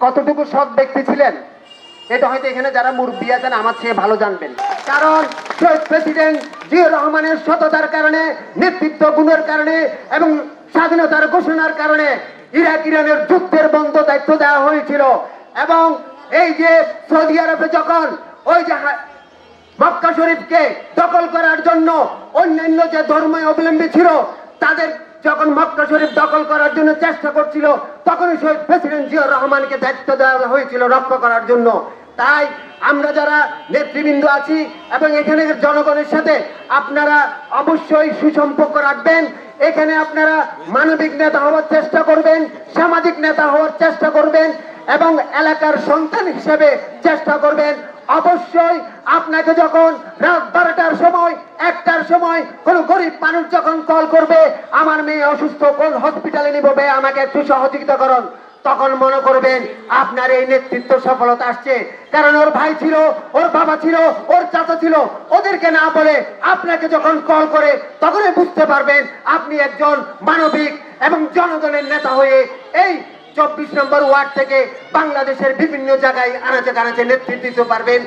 কতটুকু সৎ ব্যক্তি ছিলেন? এটা হয়তো এখানে যারা মুরব্বী আছেন আমার চেয়ে ভালো জানবেন। কারণ শহীদ প্রেসিডেন্ট জিয়র রহমানের সততার কারণে, নেতৃত্ব গুণের কারণে এবং স্বাধীনতার ঘোষণার কারণে ইরাক, ইরানের যুদ্ধের বন্ধ দায়িত্ব দেওয়া হয়েছিল। এবং এই যে সৌদি আরবে যখন ওই যে মক্কা শরীফকে দখল করার জন্য অন্যান্য যে ধর্মীয় অবলম্বী ছিল, তাদের যখন মক্কা শরীফ দখল করার জন্য চেষ্টা করছিল, তখনই শহীদ প্রেসিডেন্ট জিয়াউর রহমানকে দায়িত্ব দেওয়া হয়েছিল রক্ষা করার জন্য। তাই আমরা যারা নেতৃবৃন্দ আছি এবং এখানে জনগণের সাথে আপনারা অবশ্যই সুসম্পর্ক রাখবেন। এখানে আপনারা মানবিক নেতা হওয়ার চেষ্টা করবেন, সামাজিক নেতা হওয়ার চেষ্টা করবেন এবং এলাকার সন্তান হিসেবে চেষ্টা করবেন। অবশ্যই আপনাকে যখন রাত বারোটার সময় সময় কোন গরিব মানুষ যখন কল করবে, আমার মেয়ে অসুস্থ, কোন হসপিটালে নিব আমাকে একটু সহযোগিতা করুন। তখন মনে করবেন, আপনার এই নেতৃত্ব সফলতা আসছে। কারণ ওর ভাই ছিল, ওর বাবা ছিল, ওর চাচা ছিল, ওদেরকে না বলে আপনাকে যখন কল করে, তখনই বুঝতে পারবেন আপনি একজন মানবিক এবং জনগণের নেতা হয়ে এই চব্বিশ নম্বর ওয়ার্ড থেকে বাংলাদেশের বিভিন্ন জায়গায় আনাচে কানাচে নেতৃত্ব দিতে পারবেন।